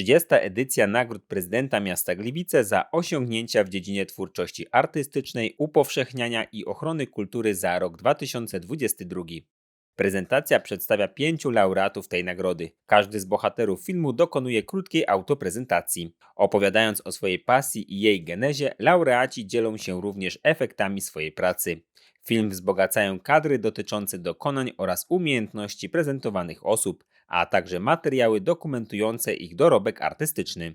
30. edycja nagród prezydenta miasta Gliwice za osiągnięcia w dziedzinie twórczości artystycznej, upowszechniania i ochrony kultury za rok 2022. Prezentacja przedstawia pięciu laureatów tej nagrody. Każdy z bohaterów filmu dokonuje krótkiej autoprezentacji. Opowiadając o swojej pasji i jej genezie, laureaci dzielą się również efektami swojej pracy. Film wzbogacają kadry dotyczące dokonań oraz umiejętności prezentowanych osób, a także materiały dokumentujące ich dorobek artystyczny.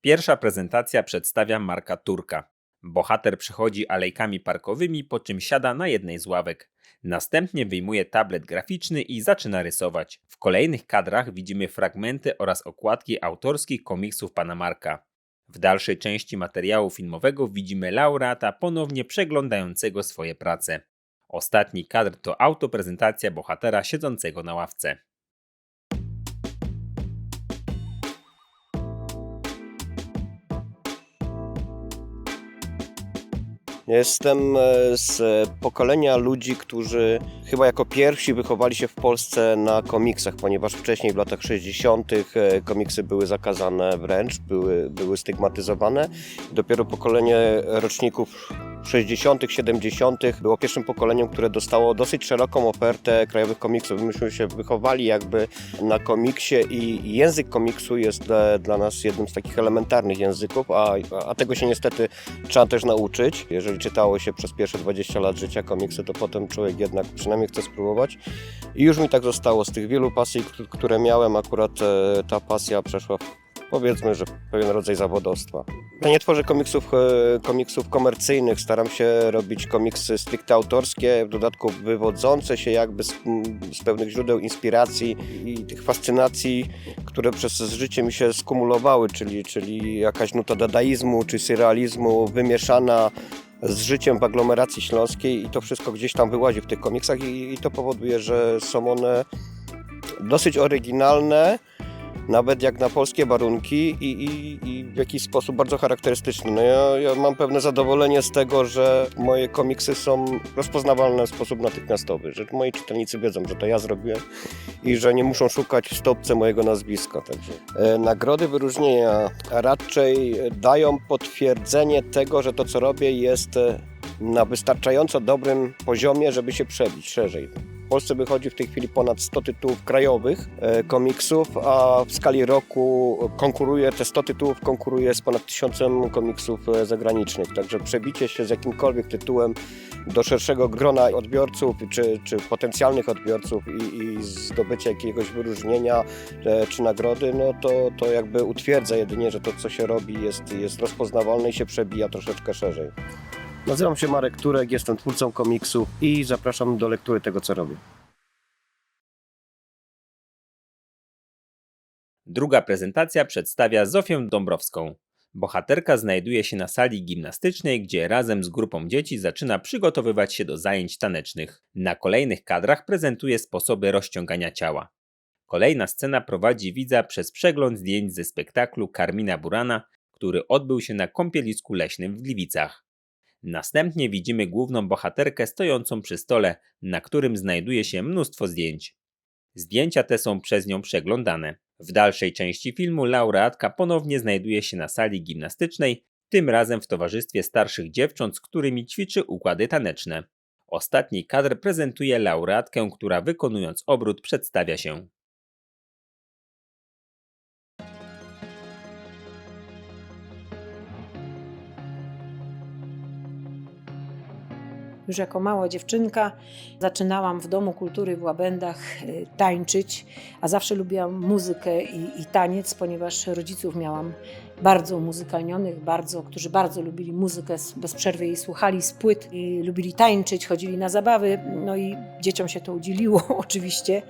Pierwsza prezentacja przedstawia Marka Turka. Bohater przechodzi alejkami parkowymi, po czym siada na jednej z ławek. Następnie wyjmuje tablet graficzny i zaczyna rysować. W kolejnych kadrach widzimy fragmenty oraz okładki autorskich komiksów pana Marka. W dalszej części materiału filmowego widzimy laureata ponownie przeglądającego swoje prace. Ostatni kadr to autoprezentacja bohatera siedzącego na ławce. Jestem e, z pokolenia ludzi, którzy chyba jako pierwsi wychowali się w Polsce na komiksach, ponieważ wcześniej w latach 60. e, komiksy były zakazane wręcz, były, były stygmatyzowane. Dopiero pokolenie roczników 60., 70. było pierwszym pokoleniem, które dostało dosyć szeroką ofertę krajowych komiksów. Myśmy się wychowali jakby na komiksie i język komiksu jest dla, nas jednym z takich elementarnych języków, a, a tego się niestety trzeba też nauczyć. Jeżeli czytało się przez pierwsze 20 lat życia komiksy, to potem człowiek jednak przynajmniej chce spróbować. I już mi tak zostało. Z tych wielu pasji, które miałem, akurat e, ta pasja przeszła w powiedzmy, że pewien rodzaj zawodowstwa. Ja nie tworzę komiksów, e, komiksów komercyjnych, staram się robić komiksy stricte autorskie, w dodatku wywodzące się jakby z, z pewnych źródeł inspiracji i tych fascynacji, które przez życie mi się skumulowały, czyli, czyli jakaś nuta dadaizmu czy surrealizmu wymieszana z życiem w aglomeracji śląskiej i to wszystko gdzieś tam wyłazi w tych komiksach i, i to powoduje, że są one dosyć oryginalne, nawet jak na polskie warunki i, i, i w jakiś sposób bardzo charakterystyczny. No ja, ja mam pewne zadowolenie z tego, że moje komiksy są rozpoznawalne w sposób natychmiastowy, że moi czytelnicy wiedzą, że to ja zrobiłem i że nie muszą szukać w stopce mojego nazwiska. Także. E, nagrody wyróżnienia raczej dają potwierdzenie tego, że to co robię jest e, na wystarczająco dobrym poziomie, żeby się przebić szerzej. W Polsce wychodzi w tej chwili ponad 100 tytułów krajowych e, komiksów, a w skali roku konkuruje, te 100 tytułów konkuruje z ponad tysiącem komiksów e, zagranicznych. Także przebicie się z jakimkolwiek tytułem do szerszego grona odbiorców czy, czy potencjalnych odbiorców i, i zdobycie jakiegoś wyróżnienia e, czy nagrody, no to, to jakby utwierdza jedynie, że to co się robi jest, jest rozpoznawalne i się przebija troszeczkę szerzej. Nazywam się Marek Turek, jestem twórcą komiksu i zapraszam do lektury tego, co robię. Druga prezentacja przedstawia Zofię Dąbrowską. Bohaterka znajduje się na sali gimnastycznej, gdzie razem z grupą dzieci zaczyna przygotowywać się do zajęć tanecznych. Na kolejnych kadrach prezentuje sposoby rozciągania ciała. Kolejna scena prowadzi widza przez przegląd zdjęć ze spektaklu Karmina Burana, który odbył się na kąpielisku leśnym w Gliwicach. Następnie widzimy główną bohaterkę stojącą przy stole, na którym znajduje się mnóstwo zdjęć. Zdjęcia te są przez nią przeglądane. W dalszej części filmu laureatka ponownie znajduje się na sali gimnastycznej, tym razem w towarzystwie starszych dziewcząt, z którymi ćwiczy układy taneczne. Ostatni kadr prezentuje laureatkę, która wykonując obrót przedstawia się. Już jako mała dziewczynka zaczynałam w Domu Kultury w Łabędach y, tańczyć, a zawsze lubiłam muzykę i, i taniec, ponieważ rodziców miałam bardzo umuzykalnionych, bardzo, którzy bardzo lubili muzykę, bez przerwy jej słuchali z płyt, lubili tańczyć, chodzili na zabawy, no i dzieciom się to udzieliło oczywiście.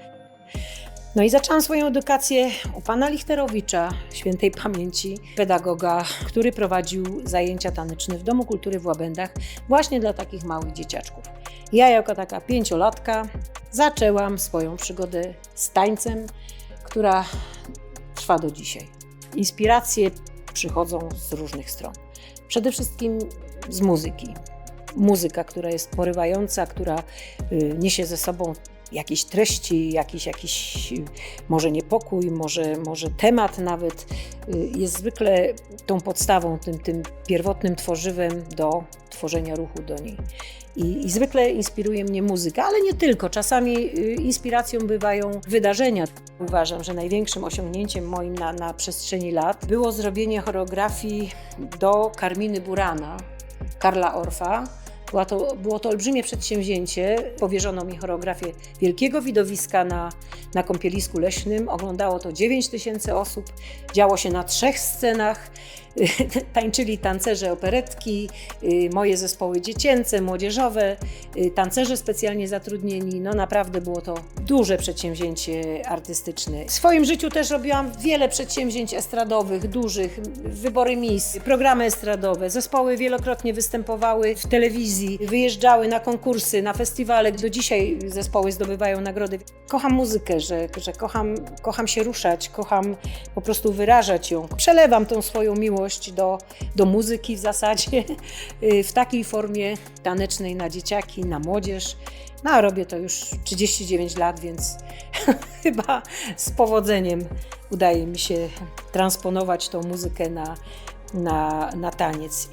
No i zaczęłam swoją edukację u pana Lichterowicza, świętej pamięci, pedagoga, który prowadził zajęcia taneczne w Domu Kultury w Łabędach właśnie dla takich małych dzieciaczków. Ja jako taka pięciolatka zaczęłam swoją przygodę z tańcem, która trwa do dzisiaj. Inspiracje przychodzą z różnych stron. Przede wszystkim z muzyki. Muzyka, która jest porywająca, która y, niesie ze sobą jakieś treści, jakiś, jakiś może niepokój, może, może temat nawet, y, jest zwykle tą podstawą, tym, tym pierwotnym tworzywem do tworzenia ruchu do niej. I, I zwykle inspiruje mnie muzyka, ale nie tylko. Czasami y, inspiracją bywają wydarzenia. Uważam, że największym osiągnięciem moim na, na przestrzeni lat było zrobienie choreografii do Karminy Burana, Karla Orfa. Była to, było to olbrzymie przedsięwzięcie. Powierzono mi choreografię wielkiego widowiska na, na kąpielisku leśnym. Oglądało to 9 tysięcy osób. Działo się na trzech scenach. Tańczyli tancerze operetki, y, moje zespoły dziecięce, młodzieżowe, y, tancerze specjalnie zatrudnieni. No naprawdę było to duże przedsięwzięcie artystyczne. W swoim życiu też robiłam wiele przedsięwzięć estradowych, dużych, wybory mis, programy estradowe. Zespoły wielokrotnie występowały w telewizji, wyjeżdżały na konkursy, na festiwale. Do dzisiaj zespoły zdobywają nagrody. Kocham muzykę, że, że kocham, kocham się ruszać, kocham po prostu wyrażać ją. Przelewam tą swoją miłość do, do muzyki w zasadzie y, w takiej formie tanecznej na dzieciaki, na młodzież. No a robię to już 39 lat, więc chyba z powodzeniem udaje mi się transponować tą muzykę na, na, na taniec.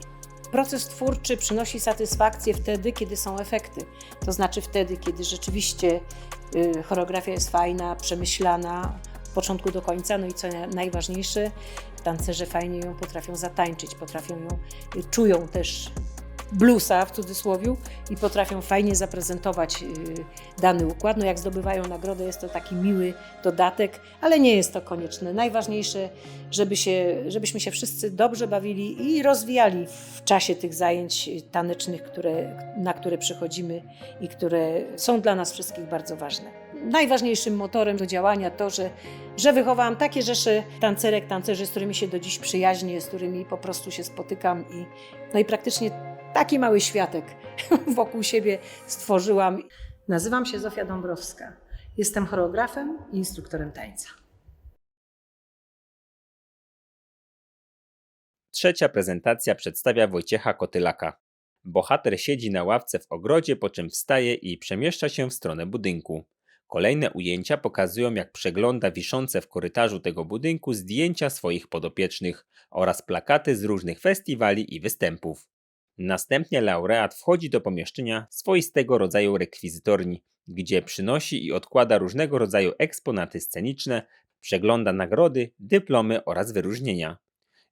Proces twórczy przynosi satysfakcję wtedy, kiedy są efekty. To znaczy wtedy, kiedy rzeczywiście y, choreografia jest fajna, przemyślana od początku do końca. No i co najważniejsze, tancerze fajnie ją potrafią zatańczyć, potrafią ją, y, czują też bluesa w cudzysłowie i potrafią fajnie zaprezentować y, dany układ. No jak zdobywają nagrodę jest to taki miły dodatek, ale nie jest to konieczne. Najważniejsze, żeby się, żebyśmy się wszyscy dobrze bawili i rozwijali w czasie tych zajęć tanecznych, które, na które przychodzimy i które są dla nas wszystkich bardzo ważne. Najważniejszym motorem do działania to, że, że wychowałam takie rzesze tancerek, tancerzy, z którymi się do dziś przyjaźnię, z którymi po prostu się spotykam i, no i praktycznie taki mały światek wokół siebie stworzyłam. Nazywam się Zofia Dąbrowska. Jestem choreografem i instruktorem tańca. Trzecia prezentacja przedstawia Wojciecha Kotylaka. Bohater siedzi na ławce w ogrodzie, po czym wstaje i przemieszcza się w stronę budynku. Kolejne ujęcia pokazują, jak przegląda wiszące w korytarzu tego budynku zdjęcia swoich podopiecznych oraz plakaty z różnych festiwali i występów. Następnie laureat wchodzi do pomieszczenia swoistego rodzaju rekwizytorni, gdzie przynosi i odkłada różnego rodzaju eksponaty sceniczne, przegląda nagrody, dyplomy oraz wyróżnienia.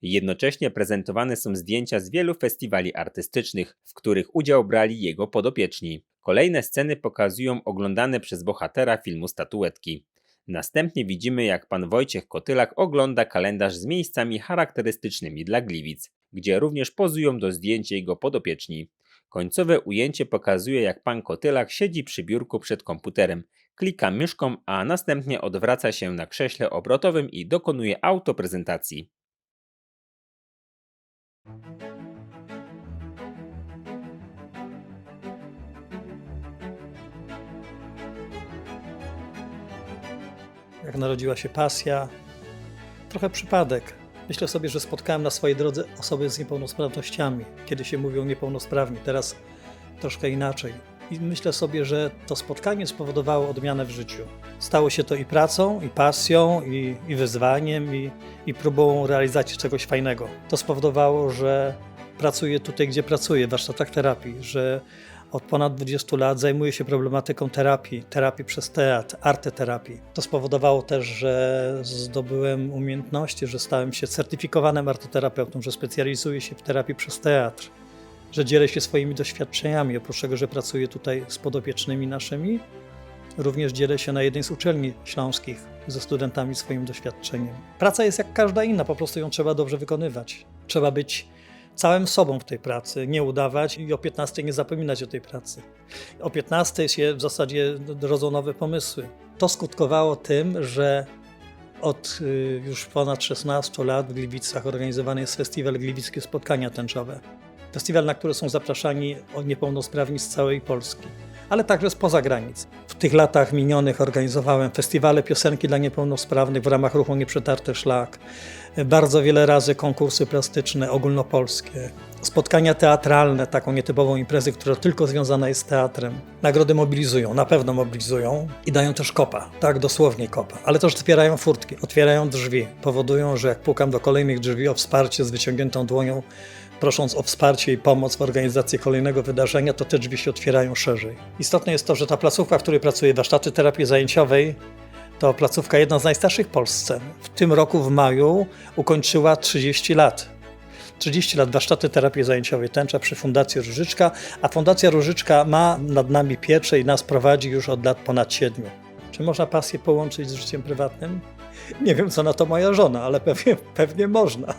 Jednocześnie prezentowane są zdjęcia z wielu festiwali artystycznych, w których udział brali jego podopieczni. Kolejne sceny pokazują oglądane przez bohatera filmu statuetki. Następnie widzimy, jak pan Wojciech Kotylak ogląda kalendarz z miejscami charakterystycznymi dla Gliwic, gdzie również pozują do zdjęć jego podopieczni. Końcowe ujęcie pokazuje, jak pan Kotylak siedzi przy biurku przed komputerem, klika myszką, a następnie odwraca się na krześle obrotowym i dokonuje autoprezentacji. Jak narodziła się pasja. Trochę przypadek. Myślę sobie, że spotkałem na swojej drodze osoby z niepełnosprawnościami. Kiedy się mówią niepełnosprawni, teraz troszkę inaczej. I myślę sobie, że to spotkanie spowodowało odmianę w życiu. Stało się to i pracą, i pasją, i, i wyzwaniem, i, i próbą realizacji czegoś fajnego. To spowodowało, że pracuję tutaj, gdzie pracuję, w warsztatach terapii, że od ponad 20 lat zajmuję się problematyką terapii, terapii przez teatr, arteterapii. To spowodowało też, że zdobyłem umiejętności, że stałem się certyfikowanym arteterapeutą, że specjalizuję się w terapii przez teatr, że dzielę się swoimi doświadczeniami. Oprócz tego, że pracuję tutaj z podopiecznymi naszymi, również dzielę się na jednej z uczelni śląskich ze studentami swoim doświadczeniem. Praca jest jak każda inna, po prostu ją trzeba dobrze wykonywać. Trzeba być całym sobą w tej pracy, nie udawać i o 15 nie zapominać o tej pracy. O 15 się w zasadzie rodzą nowe pomysły. To skutkowało tym, że od y, już ponad 16 lat w Gliwicach organizowany jest festiwal Gliwickie Spotkania Tęczowe. Festiwal, na który są zapraszani niepełnosprawni z całej Polski, ale także spoza granic. W tych latach minionych organizowałem festiwale piosenki dla niepełnosprawnych w ramach ruchu Nieprzetarty Szlak, bardzo wiele razy konkursy plastyczne ogólnopolskie. spotkania teatralne, taką nietypową imprezę, która tylko związana jest z teatrem. Nagrody mobilizują, na pewno mobilizują i dają też kopa, tak dosłownie kopa, ale też otwierają furtki, otwierają drzwi, powodują, że jak pukam do kolejnych drzwi o wsparcie z wyciągniętą dłonią, prosząc o wsparcie i pomoc w organizacji kolejnego wydarzenia, to te drzwi się otwierają szerzej. Istotne jest to, że ta placówka, w której pracuję, warsztaty terapii zajęciowej, to placówka jedna z najstarszych w Polsce. W tym roku w maju ukończyła 30 lat. 30 lat warsztaty terapii zajęciowej tęcza przy Fundacji Różyczka, a Fundacja Różyczka ma nad nami pieczę i nas prowadzi już od lat ponad 7. Czy można pasję połączyć z życiem prywatnym? Nie wiem, co na to moja żona, ale pewnie, pewnie można.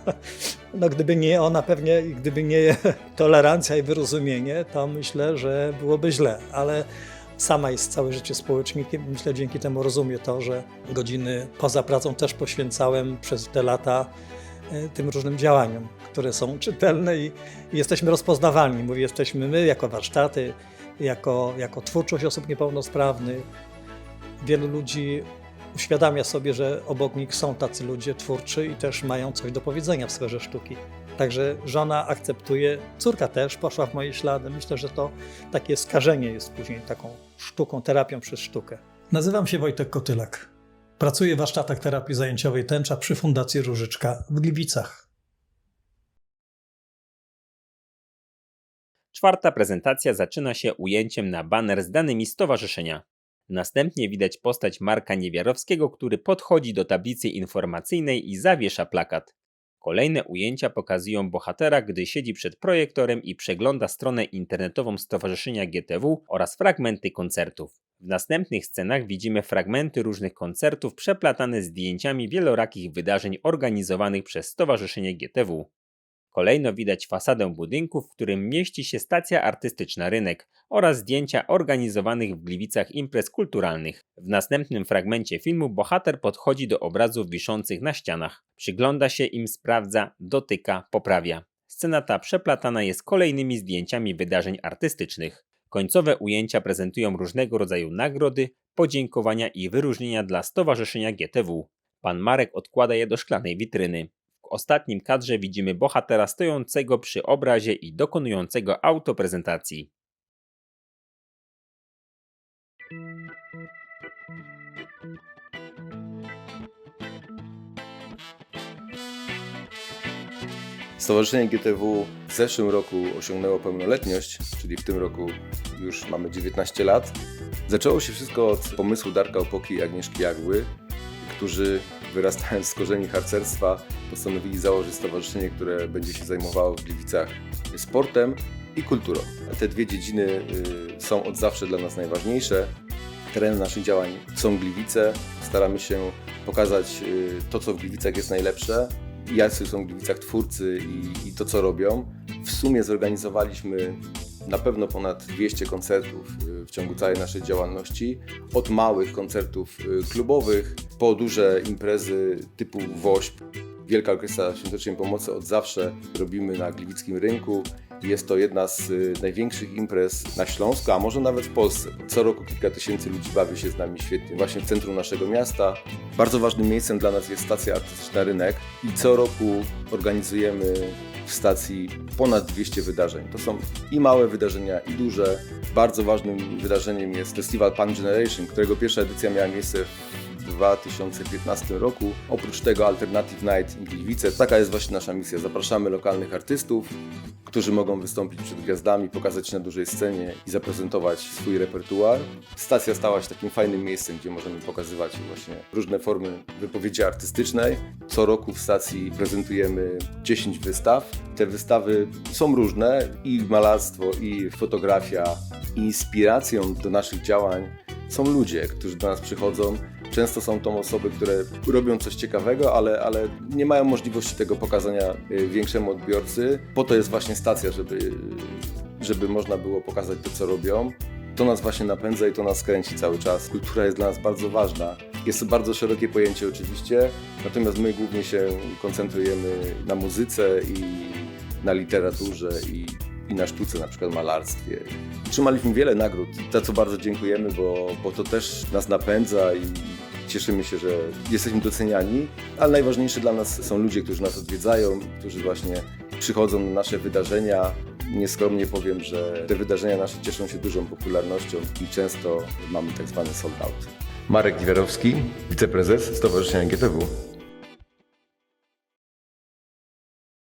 No, gdyby nie ona, pewnie, gdyby nie tolerancja i wyrozumienie, to myślę, że byłoby źle, ale sama jest całe życie społecznikiem. Myślę, dzięki temu rozumie to, że godziny poza pracą też poświęcałem przez te lata e, tym różnym działaniom, które są czytelne i, i jesteśmy rozpoznawalni. Mówię, jesteśmy my jako warsztaty, jako, jako twórczość osób niepełnosprawnych. Wielu ludzi uświadamia sobie, że obok nich są tacy ludzie twórczy i też mają coś do powiedzenia w sferze sztuki. Także żona akceptuje, córka też poszła w moje ślady. Myślę, że to takie skażenie jest później taką sztuką, terapią przez sztukę. Nazywam się Wojtek Kotylak. Pracuję w warsztatach terapii zajęciowej tęcza przy Fundacji Różyczka w Gliwicach. Czwarta prezentacja zaczyna się ujęciem na baner z danymi stowarzyszenia. Następnie widać postać Marka Niewiarowskiego, który podchodzi do tablicy informacyjnej i zawiesza plakat. Kolejne ujęcia pokazują bohatera, gdy siedzi przed projektorem i przegląda stronę internetową Stowarzyszenia GTW oraz fragmenty koncertów. W następnych scenach widzimy fragmenty różnych koncertów przeplatane zdjęciami wielorakich wydarzeń organizowanych przez Stowarzyszenie GTW. Kolejno widać fasadę budynku, w którym mieści się stacja artystyczna Rynek oraz zdjęcia organizowanych w Gliwicach imprez kulturalnych. W następnym fragmencie filmu bohater podchodzi do obrazów wiszących na ścianach. Przygląda się im, sprawdza, dotyka, poprawia. Scena ta przeplatana jest kolejnymi zdjęciami wydarzeń artystycznych. Końcowe ujęcia prezentują różnego rodzaju nagrody, podziękowania i wyróżnienia dla Stowarzyszenia GTW. Pan Marek odkłada je do szklanej witryny. Ostatnim kadrze widzimy bohatera stojącego przy obrazie i dokonującego autoprezentacji. Stowarzyszenie GTW w zeszłym roku osiągnęło pełnoletność, czyli w tym roku już mamy 19 lat. Zaczęło się wszystko od pomysłu Darka Opoki i Agnieszki Jagły, którzy wyrastając z korzeni harcerstwa postanowili założyć stowarzyszenie, które będzie się zajmowało w Gliwicach sportem i kulturą. Te dwie dziedziny y, są od zawsze dla nas najważniejsze. Terenem naszych działań są Gliwice. Staramy się pokazać y, to, co w Gliwicach jest najlepsze, jacy są w Gliwicach twórcy i, i to, co robią. W sumie zorganizowaliśmy na pewno ponad 200 koncertów y, w ciągu całej naszej działalności. Od małych koncertów y, klubowych po duże imprezy typu WOŚP. Wielka Orkiestra Świątecznej Pomocy od zawsze robimy na gliwickim rynku. Jest to jedna z y, największych imprez na Śląsku, a może nawet w Polsce. Co roku kilka tysięcy ludzi bawi się z nami świetnie właśnie w centrum naszego miasta. Bardzo ważnym miejscem dla nas jest stacja artystyczna Rynek i co roku organizujemy w stacji ponad 200 wydarzeń. To są i małe wydarzenia, i duże. Bardzo ważnym wydarzeniem jest festiwal Punk Generation, którego pierwsza edycja miała miejsce 2015 roku. Oprócz tego Alternative Night Gliwice. Taka jest właśnie nasza misja. Zapraszamy lokalnych artystów, którzy mogą wystąpić przed gwiazdami, pokazać się na dużej scenie i zaprezentować swój repertuar. Stacja stała się takim fajnym miejscem, gdzie możemy pokazywać właśnie różne formy wypowiedzi artystycznej. Co roku w stacji prezentujemy 10 wystaw. Te wystawy są różne i malarstwo, i fotografia. Inspiracją do naszych działań są ludzie, którzy do nas przychodzą. Często są to osoby, które robią coś ciekawego, ale, ale nie mają możliwości tego pokazania y, większemu odbiorcy. Po to jest właśnie stacja, żeby, żeby można było pokazać to, co robią. To nas właśnie napędza i to nas kręci cały czas. Kultura jest dla nas bardzo ważna. Jest to bardzo szerokie pojęcie oczywiście, natomiast my głównie się koncentrujemy na muzyce i na literaturze i, i na sztuce, na przykład malarstwie. Otrzymaliśmy wiele nagród, za co bardzo dziękujemy, bo, bo to też nas napędza i cieszymy się, że jesteśmy doceniani, ale najważniejsze dla nas są ludzie, którzy nas odwiedzają, którzy właśnie przychodzą na nasze wydarzenia. Nieskromnie powiem, że te wydarzenia nasze cieszą się dużą popularnością i często mamy tak zwany sold out. Marek Giwerowski, wiceprezes Stowarzyszenia GTW.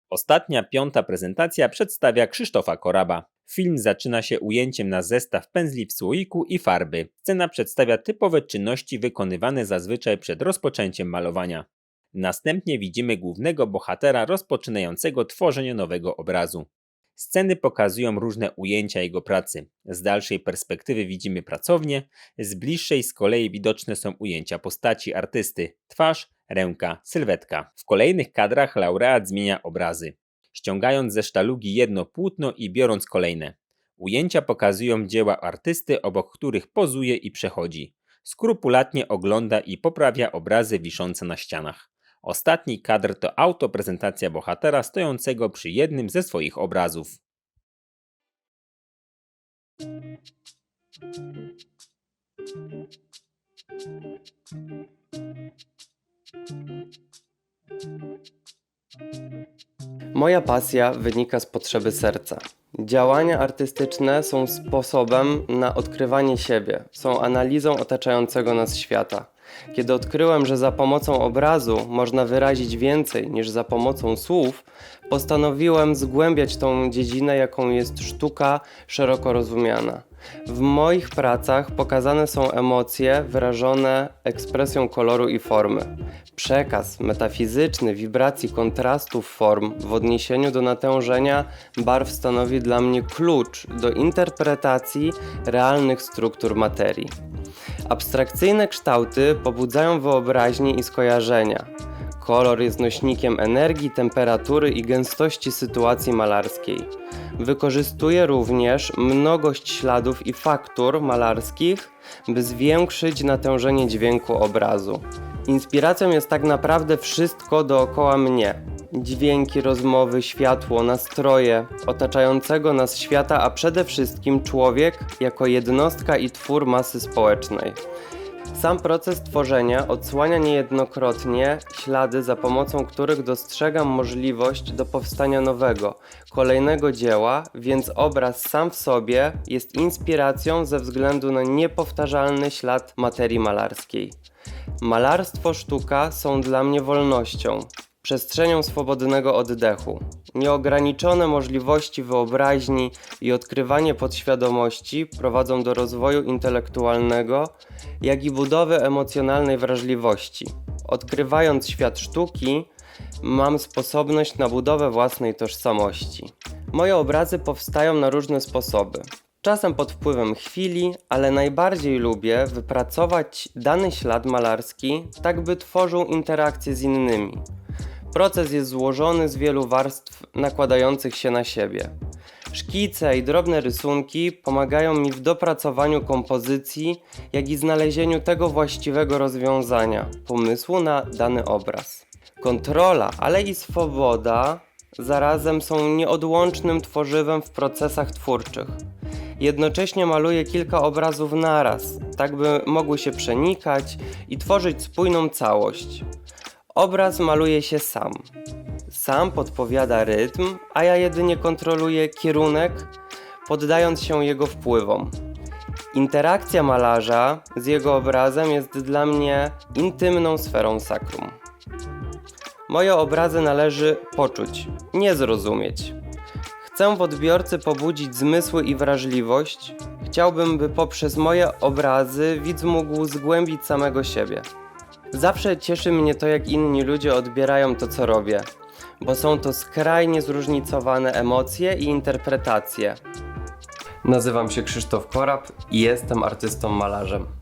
Ostatnia, piąta prezentacja przedstawia Krzysztofa Koraba. Film zaczyna się ujęciem na zestaw pędzli w słoiku i farby. Scena przedstawia typowe czynności wykonywane zazwyczaj przed rozpoczęciem malowania. Następnie widzimy głównego bohatera rozpoczynającego tworzenie nowego obrazu. Sceny pokazują różne ujęcia jego pracy. Z dalszej perspektywy widzimy pracownię, z bliższej z kolei widoczne są ujęcia postaci artysty, twarz, ręka, sylwetka. W kolejnych kadrach laureat zmienia obrazy, ściągając ze sztalugi jedno płótno i biorąc kolejne. Ujęcia pokazują dzieła artysty, obok których pozuje i przechodzi. Skrupulatnie ogląda i poprawia obrazy wiszące na ścianach. Ostatni kadr to autoprezentacja bohatera stojącego przy jednym ze swoich obrazów. Moja pasja wynika z potrzeby serca. Działania artystyczne są sposobem na odkrywanie siebie, są analizą otaczającego nas świata. Kiedy odkryłem, że za pomocą obrazu można wyrazić więcej niż za pomocą słów, postanowiłem zgłębiać tą dziedzinę, jaką jest sztuka szeroko rozumiana. W moich pracach pokazane są emocje wyrażone ekspresją koloru i formy. Przekaz metafizyczny wibracji kontrastów form w odniesieniu do natężenia barw stanowi dla mnie klucz do interpretacji realnych struktur materii. Abstrakcyjne kształty pobudzają wyobraźnię i skojarzenia. Kolor jest nośnikiem energii, temperatury i gęstości sytuacji malarskiej. Wykorzystuje również mnogość śladów i faktur malarskich, by zwiększyć natężenie dźwięku obrazu. Inspiracją jest tak naprawdę wszystko dookoła mnie. Dźwięki, rozmowy, światło, nastroje otaczającego nas świata, a przede wszystkim człowiek jako jednostka i twór masy społecznej. Sam proces tworzenia odsłania niejednokrotnie ślady, za pomocą których dostrzegam możliwość do powstania nowego, kolejnego dzieła, więc obraz sam w sobie jest inspiracją ze względu na niepowtarzalny ślad materii malarskiej. Malarstwo, sztuka są dla mnie wolnością, przestrzenią swobodnego oddechu. Nieograniczone możliwości wyobraźni i odkrywanie podświadomości prowadzą do rozwoju intelektualnego, jak i budowy emocjonalnej wrażliwości. Odkrywając świat sztuki, mam sposobność na budowę własnej tożsamości. Moje obrazy powstają na różne sposoby. Czasem pod wpływem chwili, ale najbardziej lubię wypracować dany ślad malarski, tak by tworzył interakcje z innymi. Proces jest złożony z wielu warstw nakładających się na siebie. Szkice i drobne rysunki pomagają mi w dopracowaniu kompozycji, jak i znalezieniu tego właściwego rozwiązania, pomysłu na dany obraz. Kontrola, ale i swoboda zarazem są nieodłącznym tworzywem w procesach twórczych. Jednocześnie maluję kilka obrazów naraz, tak by mogły się przenikać i tworzyć spójną całość. Obraz maluje się sam. Sam podpowiada rytm, a ja jedynie kontroluję kierunek, poddając się jego wpływom. Interakcja malarza z jego obrazem jest dla mnie intymną sferą sakrum. Moje obrazy należy poczuć, nie zrozumieć. Chcę w odbiorcy pobudzić zmysły i wrażliwość. Chciałbym, by poprzez moje obrazy widz mógł zgłębić samego siebie. Zawsze cieszy mnie to, jak inni ludzie odbierają to, co robię, bo są to skrajnie zróżnicowane emocje i interpretacje. Nazywam się Krzysztof Korab i jestem artystą malarzem.